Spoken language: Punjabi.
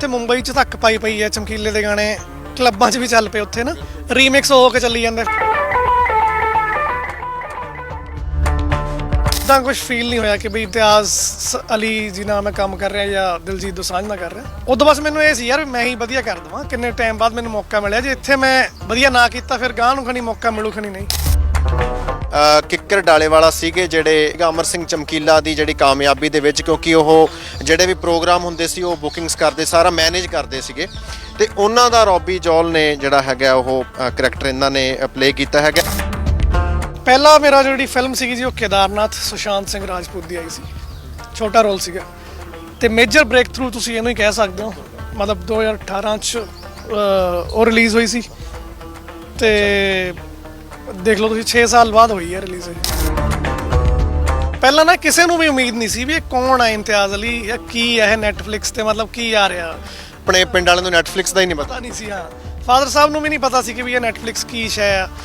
ਤੇ ਮੁੰਬਈ 'ਚ ਧੱਕ ਪਾਈ ਪਈ ਹੈ ਚਮਕੀਲੇ ਦੇ ਗਾਣੇ। ਕਲੱਬਾਂ 'ਚ ਵੀ ਚੱਲ ਪਏ ਉੱਥੇ ਨਾ। ਰੀਮਿਕਸ ਹੋ ਕੇ ਚੱਲੀ ਜਾਂਦੇ। ਤਾਂ ਕੁਝ ਫੀਲ ਨਹੀਂ ਹੋਇਆ ਕਿ ਬਈ ਇਤਿਹਾਸ ਅਲੀ ਜੀ ਨਾਲ ਮੈਂ ਕੰਮ ਕਰ ਰਿਹਾ ਜਾਂ ਦਿਲਜੀਤ ਦੋਸਾਂਝ ਨਾਲ ਕਰ ਰਿਹਾ। ਉਦੋਂ ਬਸ ਮੈਨੂੰ ਇਹ ਸੀ, ਯਾਰ ਮੈਂ ਹੀ ਵਧੀਆ ਕਰ ਦਵਾਂ। ਕਿੰਨੇ ਟਾਈਮ ਬਾਅਦ ਮੈਨੂੰ ਮੌਕਾ ਮਿਲਿਆ? ਜੇ ਇੱਥੇ ਮੈਂ ਵਧੀਆ ਨਾ ਕੀਤਾ, ਫਿਰ ਗਾਂ ਨੂੰ ਖਣੀ ਮੌਕਾ ਮਿਲੂ ਖਣੀ ਨਹੀਂ। ਕਿੱਕਰ ਡਾਲੇ ਵਾਲਾ ਸੀਗੇ ਜਿਹੜੇ ਅਮਰ ਸਿੰਘ ਚਮਕੀਲਾ ਦੀ ਜਿਹੜੀ ਕਾਮਯਾਬੀ ਦੇ ਵਿੱਚ, ਕਿਉਂਕਿ ਉਹ ਜਿਹੜੇ ਵੀ ਪ੍ਰੋਗਰਾਮ ਹੁੰਦੇ ਸੀ, ਉਹ ਬੁਕਿੰਗਸ ਕਰਦੇ, ਸਾਰਾ ਮੈਨੇਜ ਕਰਦੇ ਸੀਗੇ। ਤੇ ਉਹਨਾਂ ਦਾ ਰੌਬੀ ਜੌਲ ਨੇ ਜਿਹੜਾ ਹੈਗਾ, ਉਹ ਕਰੈਕਟਰ ਇਹਨਾਂ ਨੇ ਪਲੇ ਕੀਤਾ ਹੈਗਾ। ਪਹਿਲਾ ਮੇਰਾ ਜਿਹੜੀ ਫਿਲਮ ਸੀਗੀ ਜੀ, ਉਹ ਕੇਦਾਰਨਾਥ ਸੁਸ਼ਾਂਤ ਸਿੰਘ ਰਾਜਪੂਤ ਦੀ ਆਈ ਸੀ। ਛੋਟਾ ਰੋਲ ਸੀਗਾ। ਤੇ ਮੇਜਰ ਬ੍ਰੇਕ ਥਰੂ ਤੁਸੀਂ ਇਹਨੂੰ ਹੀ ਕਹਿ ਸਕਦੇ ਹੋ। ਮਤਲਬ 2018 ਚ ਉਹ ਰਿਲੀਜ਼ ਹੋਈ ਸੀ। ਤੇ ਦੇਖ ਲਓ ਤੁਸੀਂ 6 ਸਾਲ ਬਾਅਦ ਹੋਈ ਹੈ ਰਿਲੀਜ਼ ਪਹਿਲਾਂ ਨਾ ਕਿਸੇ ਨੂੰ ਵੀ ਉਮੀਦ ਨਹੀਂ ਸੀ ਵੀ ਇਹ ਕੌਣ ਹੈ ਇਮਤਿਆਜ਼ ਅਲੀ ਜਾਂ ਕੀ ਹੈ ਇਹ ਨੈਟਫਲਿਕਸ ਤੇ ਮਤਲਬ ਕੀ ਆ ਰਿਹਾ। ਆਪਣੇ ਪਿੰਡ ਵਾਲਿਆਂ ਨੂੰ ਨੈਟਫਲਿਕਸ ਦਾ ਹੀ ਨਹੀਂ ਪਤਾ। ਪਤਾ ਨਹੀਂ ਸੀ ਹਾਂ। ਫਾਦਰ ਸਾਹਿਬ ਨੂੰ ਵੀ ਨਹੀਂ ਪਤਾ ਸੀ ਕਿ ਵੀ ਇਹ ਨੈਟਫਲਿਕਸ ਕੀ ਸ਼ੈ ਆ।